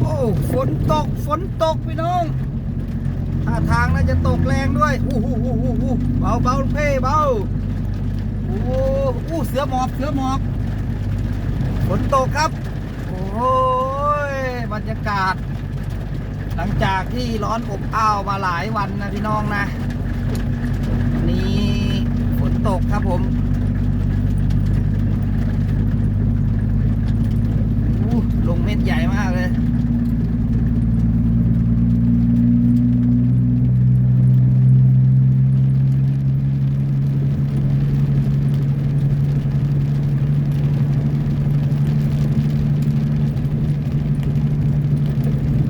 โอ้ฝนตกฝนตกพี่น้องท่าทางน่าจะตกแรงด้วยอู้หูหูหูหูเบาเบาเพ่เบาโอ้โหอู้เสือหมอบเสือหมอบฝนตกครับ โอ้ยบรรยากาศ หลังจากที่ร้อนอบอ้าวมาหลายวันนะพี่น้องนะวันนี้ฝนตกครับผมอู้ลงเม็ดใหญ่มากเลย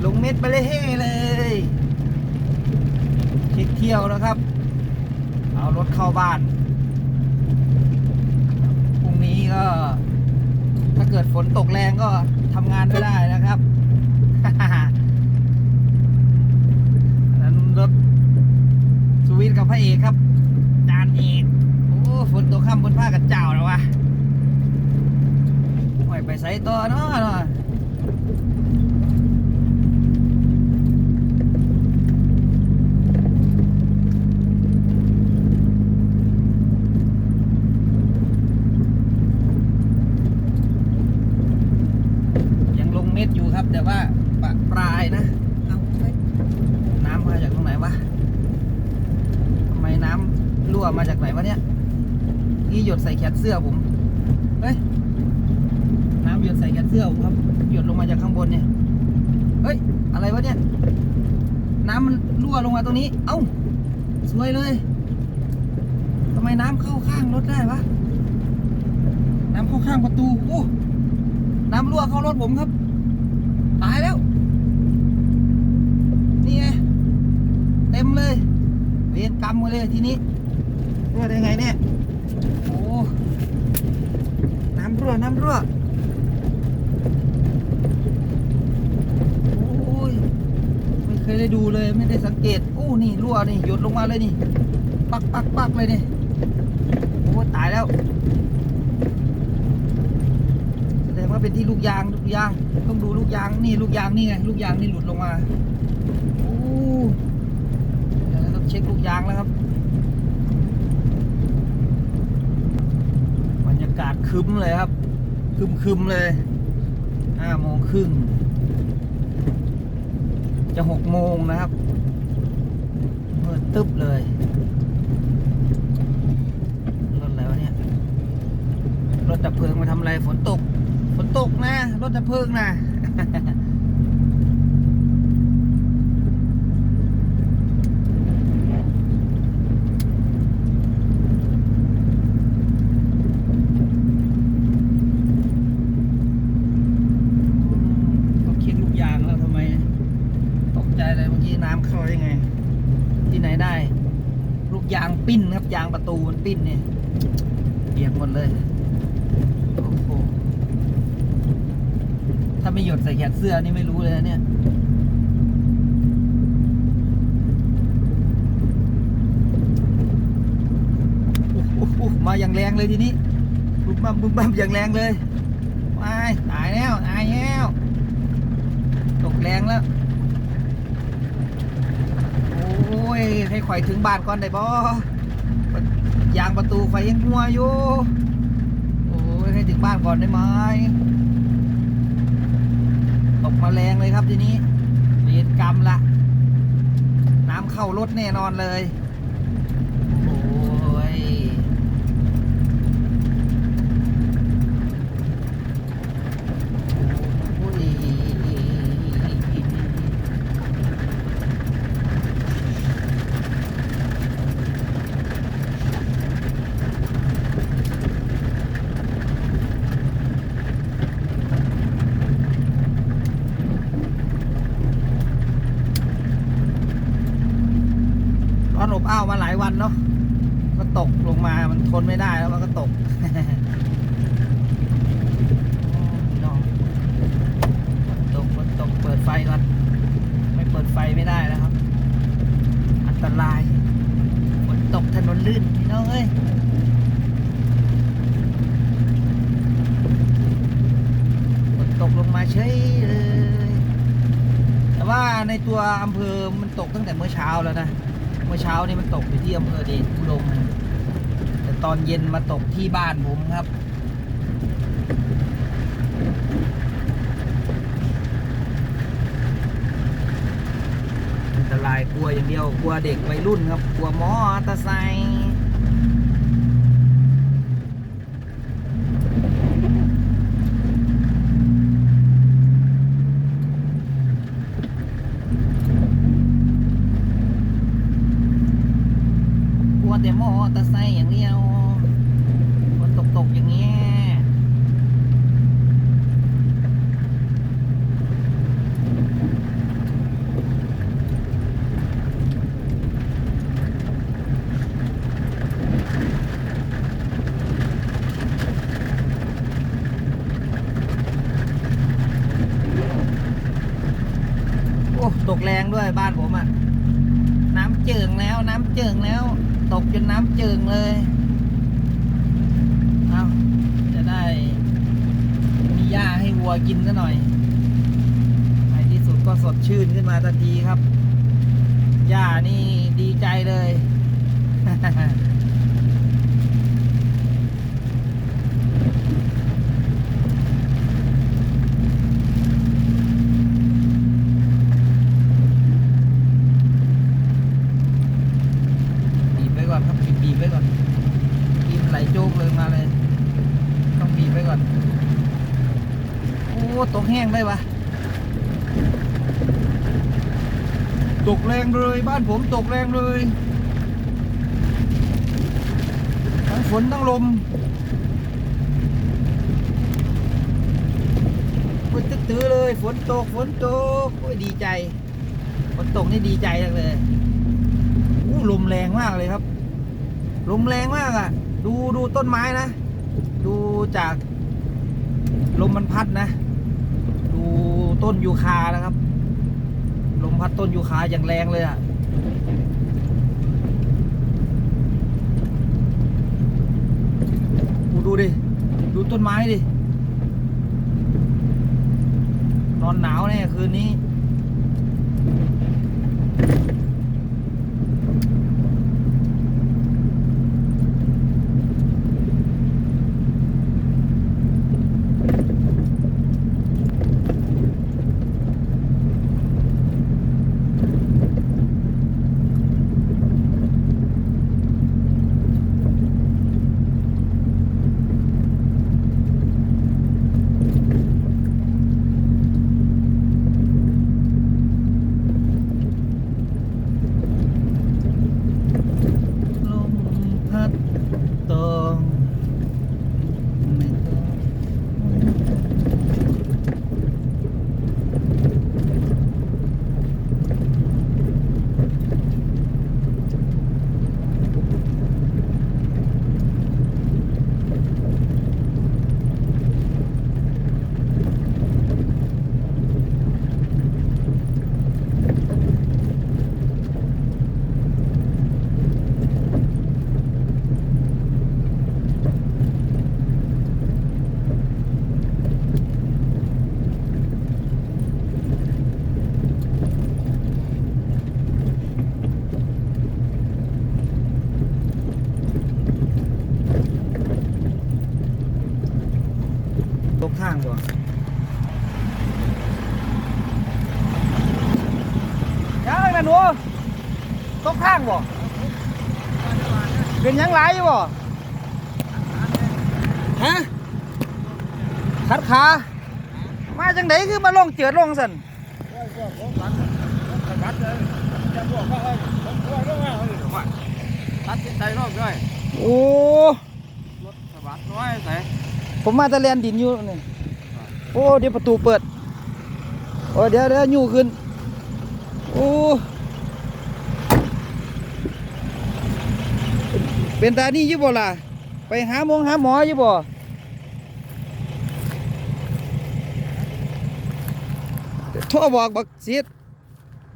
ลงเม็ดไปเลยเฮ้เลยเช็คเที่ยวแล้วครับ เอารถเข้าบ้านพรุ่งนี้ก็ ถ้าเกิดฝนตกแรงก็ทำงานไม่ได้นะครับนั้นรถสวิตกับพระเอกครับ จานเอกโอ้ฝนตกค่ำบนผ้ากับเจ้าแล้ววะไม่ไปใส่ตัวเนาะเนาะ ยังลงเม็ดอยู่ครับ แต่ ว่าปะปลายนะเอาเฮ้ยน้ำมาจากตรงไหนวะทำไมน้ำรั่วมาจากไหนวะเนี่ยนี่หยดใส่แขนเสื้อผมเฮ้ยน้ำหยดใส่แขนเสื้อผมครับ หยดลงมาจากข้างบนเนี่ยเฮ้ย อะไรวะเนี่ย น้ำมันรั่วลงมาตรงนี้ เอ้า สวยเลยทำไมน้ำเข้าข้างรถได้วะ น้ำเข้าข้างประตูอู้น้ำรั่วเข้ารถผมครับ ตายแล้ว นี่ไง เต็มเลย เวรกรรมาเลยทีนี้รั่วได้ไงเนี่ยโอ้น้ำรั่วน้ำรั่วโอ้ยไม่เคยได้ดูเลยไม่ได้สังเกตโอ้นี่รั่วนี่หยดลงมาเลยนี่ ปักปักปักเลยนี่โอ้ตายแล้วแสดงว่าเป็นที่ลูกยางลูกยางต้องดูลูกยางนี่ลูกยางนี่ไงลูกยางนี่หลุดลงมาโอ้ ยางแล้วครับ บรรยากาศคึ้มเลยครับ คึมคึมเลยห้าโมงครึ่งจะหกโมงนะครับมืดตึ๊บเลยรถอะไรวะเนี่ยรถดับเพลิงมาทำอะไรฝนตก ฝนตกนะ รถดับเพลิงนะ ต้องเช็คลูกยางแล้วทำไม ตกใจเลยเมื่อกี้น้ำเข้าได้ไง ที่ไหนได้ ลูกยางปิ้นครับ ยางประตูมันปิ้นเนี่ยียกหมดเลย โอ้โห ถ้าไม่หยดใส่แขนเสื้อนี่ไม่รู้เลยนะเนี่ยมาอย่างแรงเลยทีนี้บุ้มบั้มบุ้มบั้มอย่างแรงเลยไปตายแล้วตายแล้วตกแรงแล้ว โอ้ยให้ข่อยถึงบ้านก่อนได้บ่ ยางประตูไฟยังหัวอยู่โอ้ยให้ถึงบ้านก่อนได้ไหมตกมาแรงเลยครับทีนี้เวรกรรมละ น้ำเข้ารถแน่นอนเลย โอ้ย โอ้ยร้ อนอบอ้าวมาหลายวันเนาะก็ตกลงมามันทนไม่ได้แล้วมันก็ตกน้องตกฝนตกเปิดไฟก่อนไม่เปิดไฟไม่ได้แล้วครับ อันตรายฝนตกถนนลื่นพี่น้องเอ้ยฝนตกลงมาเฉยเลยแต่ว่าในตัวอำเภอมันตกตั้งแต่เมื่อเช้าแล้วนะ เมื่อเช้านี่มันตกอยู่ที่อำเภอเดชอุดมแต่ตอนเย็นมาตกที่บ้านผมครับอันตรายกลัวอย่างเดียวกลัวเด็กวัยรุ่นครับกลัวมอเตอร์ไซค์กลัวแต่มอเตอร์ไซค์อย่างเดียวฝนตกตกๆอย่างเงี้ย โอ้ตกแรงด้วยบ้านผมอะ่ะ น้ำ เจิงแล้ว น้ำเจิงแล้ว ตกจนน้ำเจิงเลยเอาจะได้ มีหญ้าให้วัวกินซะหน่อยในที่สุดก็สดชื่นขึ้นมาทันทีครับหญ้านี่ดีใจเลย บีบไว้ก่อนครับบีบบีบไว้ก่อนบีบไหลโจกเลยมาเลย ต้องบีบไว้ก่อน โอ้ตกแห้ งได้ปะตกแรงเลยบ้านผมตกแรงเลยทั้งฝนทั้งลมฝนตื้อเลยฝนตกฝนตกโอ้ยดีใจฝนตกนี่ดีใจจังเลยอู้ลมแรงมากเลยครับ ลมแรงมากอะ่ะ ดูดูต้นไม้นะ ดูจากลมมันพัดนะ ต้นยูคานะครับ ลมพัดต้นยูคาอย่างแรงเลยอะ่ะดูดูดิดูต้นไม้ดิ นอนหนาวแน่คืนนี้ ลมพัดตองไม่ต้องตกข้างบ่ยังนะหนูตกข้างบ่ เป็นหยังไรอยู่บ่ฮะขัดขามาจังไดคือมาลงเจือดลงสันตัดสินใจรอบด้วยโอ้รถสวัสดน้อยใส่ผมมาแตะเรียนดินอยู่นี่โอ้เดี๋ยวประตูเปิดโอ้เดี๋ยวเดี๋ยวอยู่ขึ้นโอ้ เป็นตานี่อยี่บ่ล่ะ ไปหาหมงหาหมออยี่บ่โทรบอกบักเสียด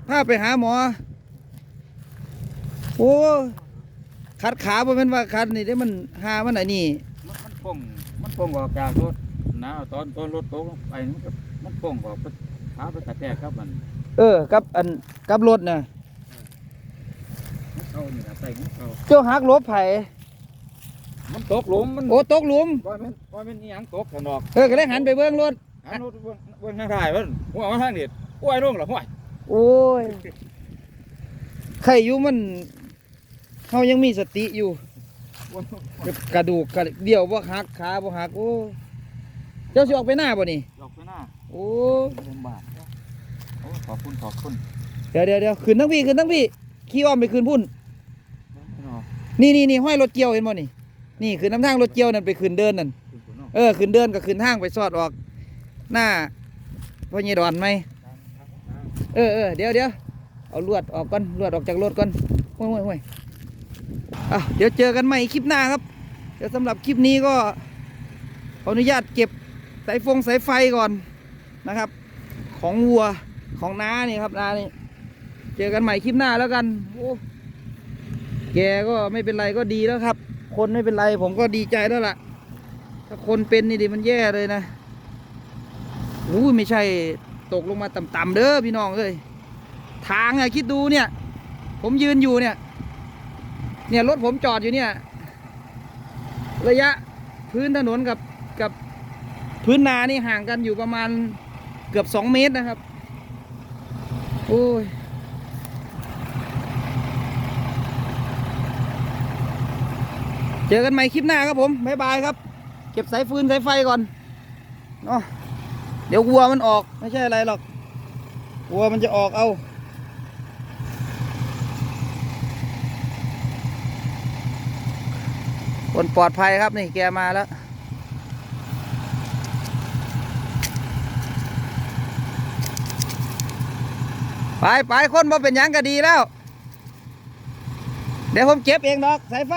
พาไปหาหมอ โอ้ขัดขาบ่แม่นว่าขัดนี่ได้มันหามันอันนี้มันมันป่งมันป่งออกจากรถนะตอนตอนรถตกลงไปมันก็มันป่งออกไปขาไปกระแทกครับมัน เออกับอันกับรถน่ะ เอานี่นะใส่ของเขาเจ้าหักหลบไผมันตกหลุมมันโอ้ตกหลุมว่ามันว่ามันอีหยังตกถนอกเออก็เลยหันไปเบิ่งรถอันนู้นเบิ่งเบิ่งทางท้ายมันหัวมาทางนี้โอ้ยลงละห้วยโอ้ยใครอยู่มันเขายังมีสติอยู่ กระดูกกระเดี่ยวบ่หักขาบ่หักโอ้เจ้าสิออกไปหน้าบ่นี่ดอกไปหน้าโอ้ลำบากโอ้ขอบคุณขอบคุณเดี๋ยวเดี๋ยวเดี๋ยวขึ้นทั้งพี่ขึ้นทั้งพี่ ขี่อ้อมไปขึ้นพุ่นเนาะนี่นี่นี่ห้อยรถเกี่ยวเห็นบ่นี่ นี่ขึ้นน้ำทางรถเกี่ยวนั่นไปขึ้นเดินนั่นคุณคุณเนาะเออขึ้นเดินก็ขึ้นทางไปสอดออก หน้าพ่อใหญ่ดอนไหมเออเออเดี๋ยวเดี๋ยวเอาลวดออกก่อนลวดออกจากรถก่อนห้วยห้วยห้วยอะเดี๋ยวเจอกันใหม่คลิปหน้าครับ เดี๋ยวสำหรับคลิปนี้ก็ขออนุญาตเก็บสายฟงสายไฟก่อนนะครับ ของวัวของน้านี่ครับน้านี่เจอกันใหม่คลิปหน้าแล้วกันโอ้ แกก็ไม่เป็นไรก็ดีแล้วครับ คนไม่เป็นไรผมก็ดีใจแล้วล่ะ ถ้าคนเป็นนี่ดิมันแย่เลยนะอู้ไม่ใช่ตกลงมาต่ำๆเด้อพี่น้องเอ้ยทางอะคิดดูเนี่ย ผมยืนอยู่เนี่ย เนี่ยรถผมจอดอยู่เนี่ย ระยะพื้นถนนกับกับพื้นนานี่ห่างกันอยู่ประมาณเกือบสองเมตรนะครับ โอ้ย จอกันใหม่คลิปหน้าครับผมบ๊ายบายครับ เก็บสายฟืนสายไฟก่อนเนาะเดี๋ยววัวมันออกไม่ใช่อะไรหรอกวัวมันจะออกเอาคนปลอดภัยครับนี่แกมาแล้วไปไปคนมาเป็นยังก็ดีแล้ว เดี๋ยวผมเก็บเองดอกสายไฟ